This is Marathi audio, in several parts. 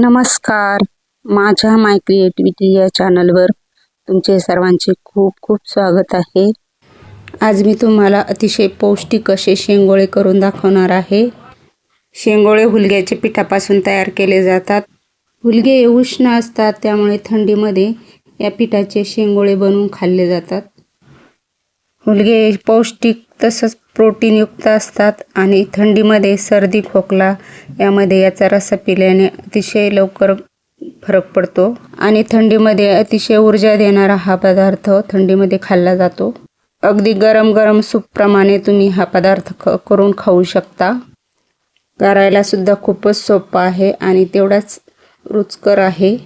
नमस्कार. माझ्या माय क्रिएटिव्हिटी या चॅनलवर तुमचे सर्वांचे खूप खूप स्वागत आहे. आज मी तुम्हाला अतिशय पौष्टिक असे शेंगोळे करून दाखवणार आहे. शेंगोळे हुलग्याच्या पिठापासून तयार केले जातात. हुलगे हे उष्ण असतात त्यामुळे थंडीमध्ये या पिठाचे शेंगोळे बनवून खाल्ले जातात. हुलगे पौष्टिक तसंच प्रोटीनयुक्त असतात आणि थंडीमध्ये सर्दी खोकला यामध्ये याचा रस्सा पिल्याने अतिशय लवकर फरक पडतो आणि थंडीमध्ये अतिशय ऊर्जा देणारा हा पदार्थ थंडीमध्ये खाल्ला जातो. अगदी गरम गरम सूपप्रमाणे तुम्ही हा पदार्थ ख करून खाऊ शकता. करायलासुद्धा खूपच सोपा आहे आणि तेवढाच रुचकर आहे.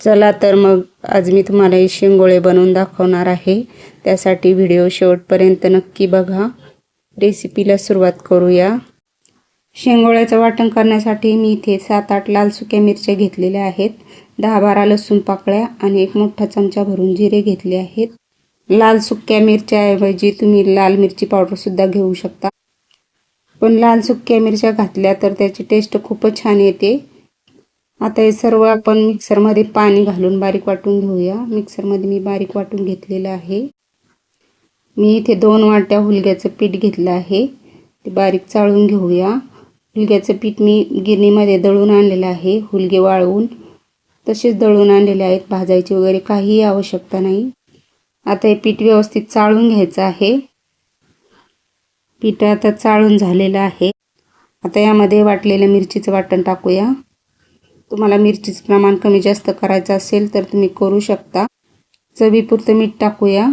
चला तर मग आज मी तुम्हाला हे शेंगोळे बनवून दाखवणार आहे. त्यासाठी व्हिडिओ शेवटपर्यंत नक्की बघा. रेसिपीला सुरुवात करूया. शेंगोळ्याचं वाटण करण्यासाठी मी इथे सात आठ लाल सुक्या मिरच्या घेतलेल्या आहेत. दहा बारा लसूण पाकळ्या आणि एक मोठा चमचा भरून जिरे घेतले आहेत. लाल सुक्या मिरच्याऐवजी तुम्ही लाल मिरची पावडरसुद्धा घेऊ शकता. पण लाल सुक्या मिरच्या घातल्या तर त्याची टेस्ट खूपच छान येते. आता हे सर्व आपण मिक्सरमध्ये पाणी घालून बारीक वाटून घेऊया. मिक्सरमध्ये मी बारीक वाटून घेतलेलं आहे. मी इथे दोन वाट्या हुलग्याचं पीठ घेतलं आहे. ते बारीक चाळून घेऊया. हुलग्याचं पीठ मी गिरणीमध्ये दळून आणलेलं आहे. हुलगे वाळवून तसेच दळून आणलेले आहेत. भाजायची वगैरे काहीही आवश्यकता नाही. आता हे पीठ व्यवस्थित चाळून घ्यायचं आहे. पीठ आता चाळून झालेलं आहे. आता यामध्ये वाटलेलं मिरचीचं वाटण टाकूया. तुम्हाला मिरचीचं प्रमाण कमी जास्त करायचं असेल तर तुम्ही करू शकता. चवीपुरतं मीठ टाकूया.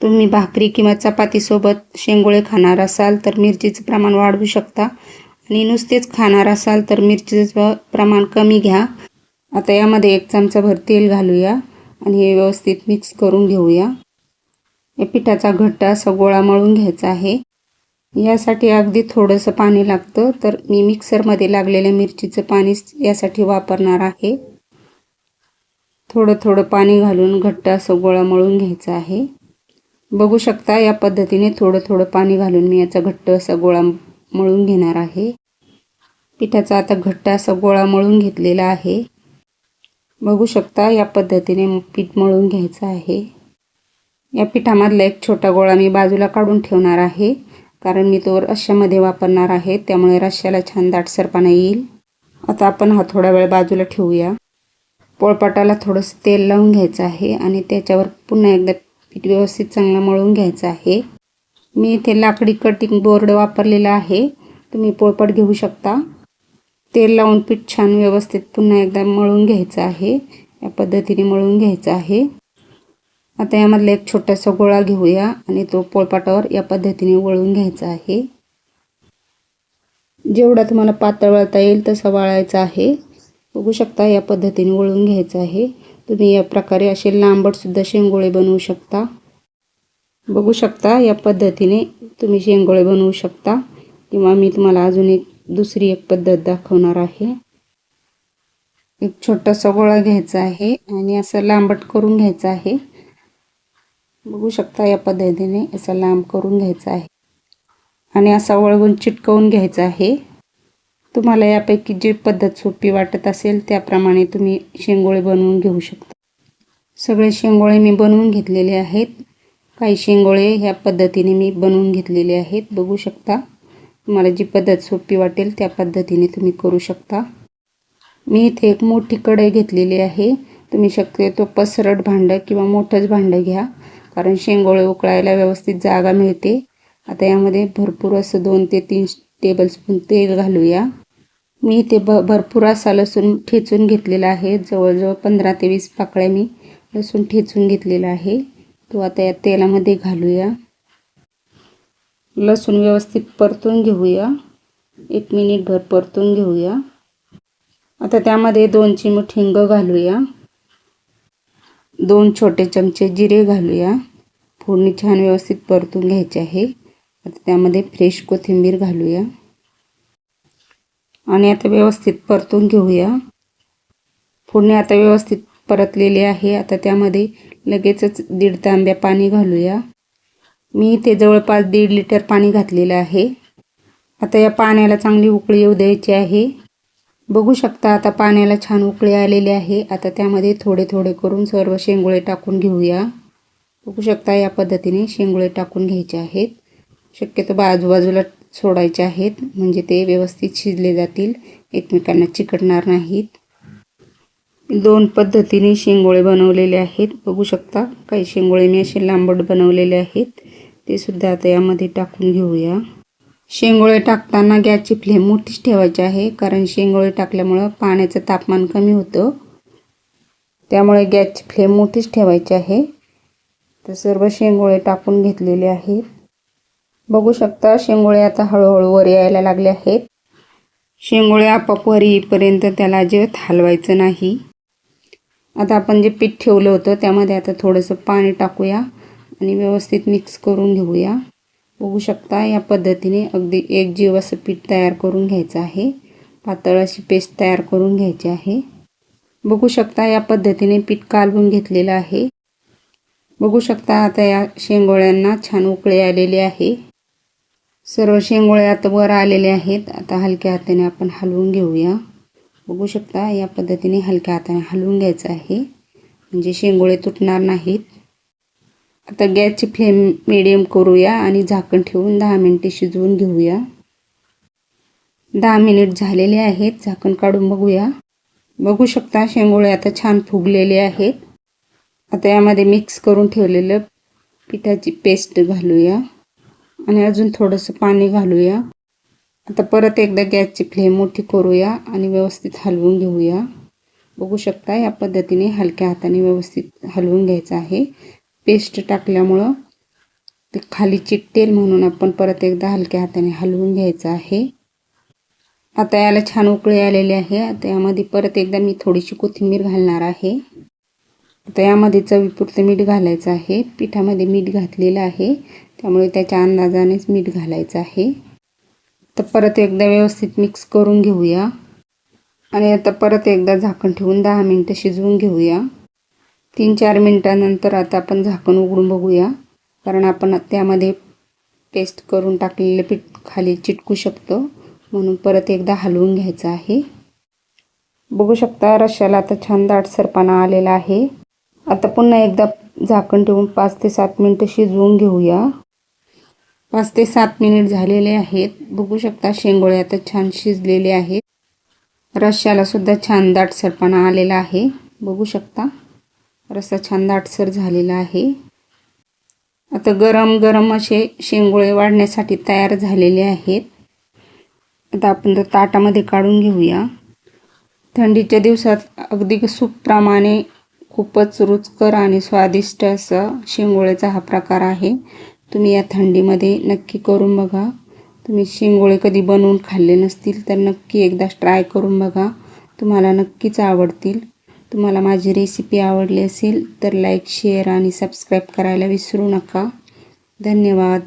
तुम्ही भाकरी किंवा चपातीसोबत शेंगोळे खाणार असाल तर मिरचीचं प्रमाण वाढवू शकता. आणि नुसतेच खाणार असाल तर मिरचीचं प्रमाण कमी घ्या. आता यामध्ये एक चमचाभर तेल घालूया आणि हे व्यवस्थित मिक्स करून घेऊया. या पिठाचा घट्ट असा गोळा मळून घ्यायचा आहे. यासाठी अगदी थोडंसं पाणी लागतं. तर मी मिक्सरमध्ये लागलेल्या मिरचीचं पाणी यासाठी वापरणार आहे. थोडं थोडं पाणी घालून घट्ट असं गोळा मळून घ्यायचा आहे. बघू शकता या पद्धतीने थोडं थोडं पाणी घालून मी याचा घट्ट असा गोळा मळून घेणार आहे. पिठाचा आता घट्ट असा गोळा मळून घेतलेला आहे. बघू शकता या पद्धतीने पीठ मळून घ्यायचं आहे. या पिठामधला एक छोटा गोळा मी बाजूला काढून ठेवणार आहे. कारण मी तो रश्श्यामध्ये वापरणार आहे त्यामुळे रश्श्याला छान दाटसरपणा येईल. आता आपण हा थोडा वेळ बाजूला ठेवूया. पोळपाटाला थोडंसं तेल लावून घ्यायचं आहे आणि त्याच्यावर पुन्हा एकदा पीठ व्यवस्थित चांगलं मळून घ्यायचं आहे. मी इथे लाकडी कटिंग बोर्ड वापरलेला आहे. तुम्ही पोळपाट घेऊ शकता. तेल लावून पीठ छान व्यवस्थित पुन्हा एकदा मळून घ्यायचं आहे. या पद्धतीने मळून घ्यायचं आहे. आता यामधला एक छोटासा गोळा घेऊया आणि तो पोळपाटावर या पद्धतीने वळून घ्यायचा आहे. जेवढा तुम्हाला पातळ वळता येईल तसा वाळायचा आहे. बघू शकता या पद्धतीने वळून घ्यायचं आहे. तुम्ही या प्रकारे असे लांबटसुद्धा शेंगोळे बनवू शकता. बघू शकता या पद्धतीने तुम्ही शेंगोळे बनवू शकता किंवा मी तुम्हाला अजून एक दुसरी एक पद्धत दाखवणार आहे. एक छोटासा गोळा घ्यायचा आहे आणि असं लांबट करून घ्यायचा आहे. बघू शकता या पद्धतीने असा लांब करून घ्यायचा आहे. आणि असा वळवून चिटकवून घ्यायचा आहे. तुम्हाला यापैकी जी पद्धत सोपी वाटत असेल त्याप्रमाणे तुम्ही शेंगोळे बनवून घेऊ शकता. सगळे शेंगोळे मी बनवून घेतलेले आहेत. काही शेंगोळे ह्या पद्धतीने मी बनवून घेतलेले आहेत. बघू शकता. तुम्हाला जी पद्धत सोपी वाटेल त्या पद्धतीने तुम्ही करू शकता. मी इथे एक मोठी कढई घेतलेली आहे. तुम्ही शक्यतो पसरट भांडं किंवा मोठंच भांडं घ्या. कारण शेंगोळे उकळायला व्यवस्थित जागा मिळते. आता यामध्ये भरपूर असं दोन ते तीन टेबलस्पून तेल घालूया. मी इथे भ भरपूर असा लसूण ठेचून घेतलेला आहे. जवळजवळ पंधरा ते वीस पाकळ्या मी लसूण ठेचून घेतलेला आहे. तो आता या तेलामध्ये घालूया. लसूण व्यवस्थित परतून घेऊया. एक मिनिटभर परतून घेऊया. आता त्यामध्ये दोन चिमूट हिंग घालूया. दोन छोटे चमचे जिरे घालूया. फोडणी छान व्यवस्थित परतून घ्यायची आहे. आता त्यामध्ये फ्रेश कोथिंबीर घालूया. आणि आता व्यवस्थित परतून घेऊया. फोडणी आता व्यवस्थित परतलेली आहे. आता त्यामध्ये लगेचच दीड तांब्या पाणी घालूया. मी इथे जवळपास दीड लिटर पाणी घातलेलं आहे. आता या पाण्याला चांगली उकळी येऊ द्यायची आहे. बघू शकता आता पाण्याला छान उकळी आलेली आहे. आता त्यामध्ये थोडे थोडे करून सर्व शेंगोळे टाकून घेऊया. बघू शकता या पद्धतीने शेंगोळे टाकून घ्यायचे आहेत. शक्यतो बाजूबाजूला सोडायचे आहेत म्हणजे ते व्यवस्थित शिजले जातील. एकमेकांना चिकटणार नाहीत. दोन पद्धतीने शेंगोळे बनवलेले आहेत. बघू शकता काही शेंगोळे मी असे लांबट बनवलेले आहेत. ते सुद्धा आता यामध्ये टाकून घेऊया. शेंगोळे टाकताना गॅसची फ्लेम मोठीच ठेवायची आहे कारण शेंगोळे टाकल्यामुळं पाण्याचं तापमान कमी होतं. त्यामुळे गॅसची फ्लेम मोठीच ठेवायची आहे. तर सर्व शेंगोळे टाकून घेतलेले आहेत. बघू शकता शेंगोळे आता हळूहळू वर यायला लागले आहेत. शेंगोळे आपाप वर येईपर्यंत त्याला अजिबात हलवायचं नाही. आता आपण जे पीठ ठेवलं होतं त्यामध्ये आता थोडंसं पाणी टाकूया आणि व्यवस्थित मिक्स करून घेऊया. बघू शकता या पद्धतीने अगदी एक जीव असं पीठ तयार करून घ्यायचं आहे. पातळ अशी पेस्ट तयार करून घ्यायची आहे. बघू शकता या पद्धतीने पीठ कालवून घेतलेलं आहे. बघू शकता आता या शेंगोळ्यांना छान उकळे आलेले आहे. सर्व शेंगोळे आता वर आलेले आहेत. आता हलक्या हाताने आपण हलवून घेऊया. बघू शकता या पद्धतीने हलक्या हाताने हलवून घ्यायचं आहे. म्हणजे शेंगोळे तुटणार नाहीत. आता गॅसची फ्लेम मिडियम करूया आणि झाकण ठेवून दहा मिनटे शिजवून घेऊया. दहा मिनिट झालेले आहेत. झाकण काढून बघूया. बघू शकता शेंगोळे आता छान फुगलेले आहेत. आता यामध्ये मिक्स करून ठेवलेलं पिठाची पेस्ट घालूया. आणि अजून थोडंसं पाणी घालूया. आता परत एकदा गॅसची फ्लेम मोठी करूया आणि व्यवस्थित हलवून घेऊया. बघू शकता या पद्धतीने हलक्या हाताने व्यवस्थित हलवून घ्यायचं आहे. पेस्ट टाकल्यामुळं ते खाली चिकटेल म्हणून आपण परत एकदा हलक्या हाताने हलवून घ्यायचं आहे. आता याला छान उकळी आलेली आहे. आता यामध्ये परत एकदा मी थोडीशी कोथिंबीर घालणार आहे. आता यामध्ये चवीपुरतं मीठ घालायचं आहे. पिठामध्ये मीठ घातलेलं आहे. त्यामुळे त्याच्या अंदाजानेच मीठ घालायचं आहे. तर परत एकदा व्यवस्थित मिक्स करून घेऊया. आणि आता परत एकदा झाकण ठेवून दहा मिनटं शिजवून घेऊया. तीन चार मिनटानंतर आता आपण झाकण उघडून बघूया. कारण आपण त्यामध्ये पेस्ट करून टाकलेलं पीठ खाली चिटकू शकतो. म्हणून परत एकदा हलवून घ्यायचं आहे. बघू शकता रश्याला आता छान दाटसरपणा आलेला आहे. आता पुन्हा एकदा झाकण ठेवून पाच ते सात मिनटं शिजवून घेऊया. पाच ते सात मिनिट झालेले आहेत. बघू शकता शेंगोळे आता छान शिजलेले आहेत. रश्याला सुद्धा छान दाटसरपणा आलेला आहे. बघू शकता रस्सा छान दाटसर झालेला आहे. आता गरम गरम असे शेंगोळे वाढण्यासाठी तयार झालेले आहेत. आता आपण तर ताटामध्ये काढून घेऊया. थंडीच्या दिवसात अगदी सूपप्रमाणे खूपच रुचकर आणि स्वादिष्ट असं शेंगोळ्याचा हा प्रकार आहे. तुम्ही या थंडीमध्ये नक्की करून बघा. तुम्ही शेंगोळे कधी बनवून खाल्ले नसतील तर नक्की एकदा ट्राय करून बघा. तुम्हाला नक्कीच आवडतील. तुम्हाला माझी रेसिपी आवडली असेल तर लाईक शेअर आणि सबस्क्राईब करायला विसरू नका. धन्यवाद.